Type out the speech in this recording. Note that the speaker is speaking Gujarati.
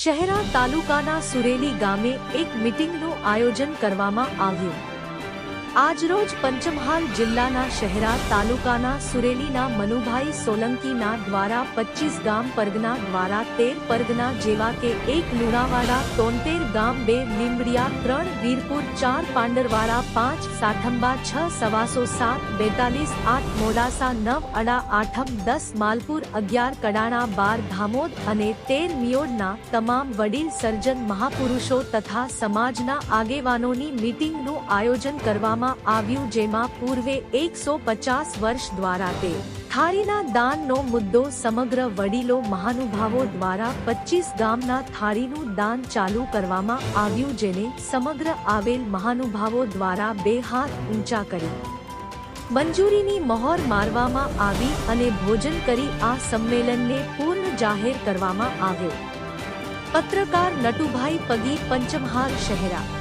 શહેરા તાલુકાના સુરેલી ગામે એક મિટિંગનું આયોજન કરવામાં આવ્યું. આજરોજ પંચમહાલ જિલ્લાના શહેરા તાલુકાના સુરેલીના મનુભાઈ સોલંકીના દ્વારા પચીસ ગામ પરગના દ્વારા તેર પરગના જેવા કે એક લુણાવાડા, તોતેર ગામ બે, લીંબડિયા ત્રણ, વીરપુર ચાર, પાંડરવાડા પાંચ, સાઠંબા છ, સવાસો સાત, બેતાલીસ આઠ, મોડાસા નવ, અડા આઠમ દસ, માલપુર અગિયાર, કડાણા બાર, ધામોદ અને તેર મિયોડના તમામ વડીલ સર્જન મહાપુરુષો તથા સમાજના આગેવાનોની મીટિંગનું આયોજન કરવામાં આવ્યું જેમાં પૂર્વે એકસો પચાસ વર્ષ દ્વારા તે થાળીના દાનનો મુદ્દો સમગ્ર વડીલો મહાનુભાવો દ્વારા પચીસ ગામના થાળીનું દાન ચાલુ કરવામાં આવ્યું જેને સમગ્ર આવેલ મહાનુભાવો દ્વારા બે હાથ ઊંચા કરી મંજૂરીની મહોર મારવામાં આવી અને ભોજન કરી આ સંમેલનને પૂર્ણ જાહેર કરવામાં આવ્યો. પત્રકાર નટુભાઈ પગી, પંચમહાલ, શહેરા